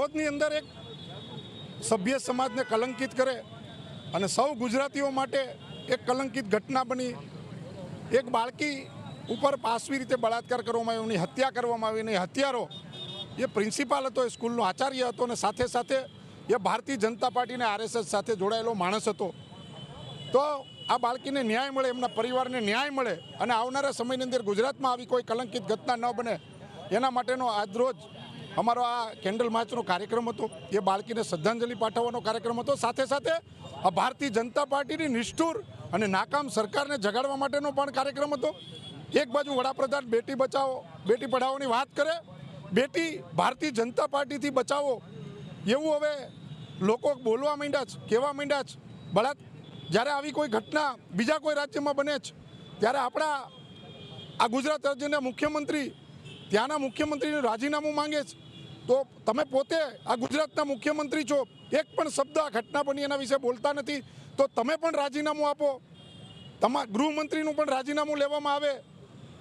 દાહોદની અંદર એક સભ્ય સમાજને કલંકિત કરે અને સૌ ગુજરાતીઓ માટે એક કલંકિત ઘટના બની. એક બાળકી ઉપર પાસવી રીતે બળાત્કાર કરવામાં આવ્યો, એની હત્યા કરવામાં આવી અને હત્યારો એ પ્રિન્સિપાલ હતો, એ સ્કૂલનો આચાર્ય હતો અને સાથે સાથે એ ભારતીય જનતા પાર્ટીને આરએસએસ સાથે જોડાયેલો માણસ હતો. તો આ બાળકીને ન્યાય મળે, એમના પરિવારને ન્યાય મળે અને આવનારા સમયની અંદર ગુજરાતમાં આવી કોઈ કલંકિત ઘટના ન બને, એના માટેનો આજરોજ અમારો આ કેન્ડલ માર્ચનો કાર્યક્રમ હતો. એ બાળકીને શ્રદ્ધાંજલિ પાઠવવાનો કાર્યક્રમ હતો. સાથે સાથે આ ભારતીય જનતા પાર્ટીની નિષ્ઠુર અને નાકામ સરકારને જગાડવા માટેનો પણ કાર્યક્રમ હતો. એક બાજુ વડાપ્રધાન બેટી બચાવો, બેટી પઢાઓની વાત કરે. બેટી ભારતીય જનતા પાર્ટીથી બચાવો. એવું હવે લોકો બોલવા માંડ્યા છે, કહેવા માંડ્યા છે. બળાત જ્યારે આવી કોઈ ઘટના બીજા કોઈ રાજ્યમાં બને છે, ત્યારે આપણા આ ગુજરાત રાજ્યના મુખ્યમંત્રી ત્યાંના મુખ્યમંત્રીનું રાજીનામું માંગે છે. તો તમે પોતે આ ગુજરાતના મુખ્યમંત્રી છો, એક પણ શબ્દ આ ઘટના બની એના વિશે બોલતા નથી. તો તમે પણ રાજીનામું આપો. તમા, ગૃહમંત્રીનું પણ રાજીનામું લેવામાં આવે.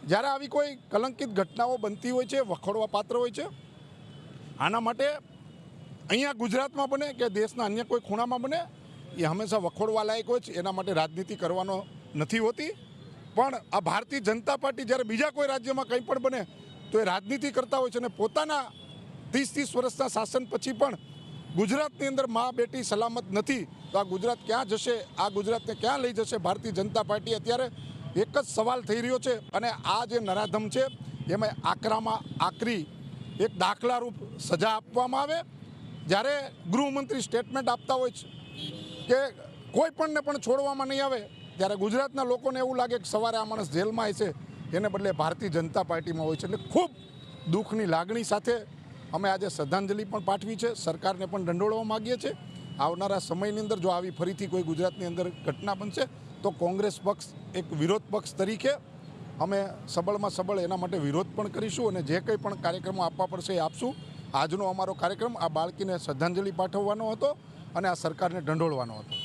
જ્યારે આવી કોઈ કલંકિત ઘટનાઓ બનતી હોય છે, વખોડવા પાત્ર હોય છે, આના માટે અહીંયા ગુજરાતમાં બને કે દેશના અન્ય કોઈ ખૂણામાં બને, એ હંમેશા વખોડવા લાયક હોય છે. એના માટે રાજનીતિ કરવાનો નથી હોતી. પણ આ ભારતીય જનતા પાર્ટી જ્યારે બીજા કોઈ રાજ્યમાં કંઈ પણ બને તો એ રાજનીતિ કરતા હોય છે અને પોતાના ત્રીસ ત્રીસ વર્ષના શાસન પછી પણ ગુજરાતની અંદર મા બેટી સલામત નથી, તો આ ગુજરાત ક્યાં જશે? આ ગુજરાતને ક્યાં લઈ જશે? ભારતીય જનતા પાર્ટી અત્યારે એક જ સવાલ થઈ રહ્યો છે અને આ જે નરાધમ છે, એમાં આકરામાં આકરી એક દાખલારૂપ સજા આપવામાં આવે. જ્યારે ગૃહમંત્રી સ્ટેટમેન્ટ આપતા હોય છે કે કોઈ પણને પણ છોડવામાં નહીં આવે, ત્યારે ગુજરાતના લોકોને એવું લાગે કે સવારે આ માણસ જેલમાં હશે. એને બદલે ભારતીય જનતા પાર્ટીમાં હોય છે એટલે ખૂબ દુઃખની લાગણી સાથે અમે આજે શ્રદ્ધાંજલિ પણ પાઠવી છે, સરકારને પણ દંડોળવા માગીએ છીએ. આવનારા સમયની અંદર જો આવી ફરીથી કોઈ ગુજરાતની અંદર ઘટના બનશે, તો કોંગ્રેસ પક્ષ એક વિરોધ પક્ષ તરીકે અમે સબળમાં સબળ એના માટે વિરોધ પણ કરીશું અને જે કંઈ પણ કાર્યક્રમો આપવા પડશે એ આપશું. આજનો અમારો કાર્યક્રમ આ બાળકીને શ્રદ્ધાંજલિ પાઠવવાનો હતો અને આ સરકારને ઢંઢોળવાનો હતો.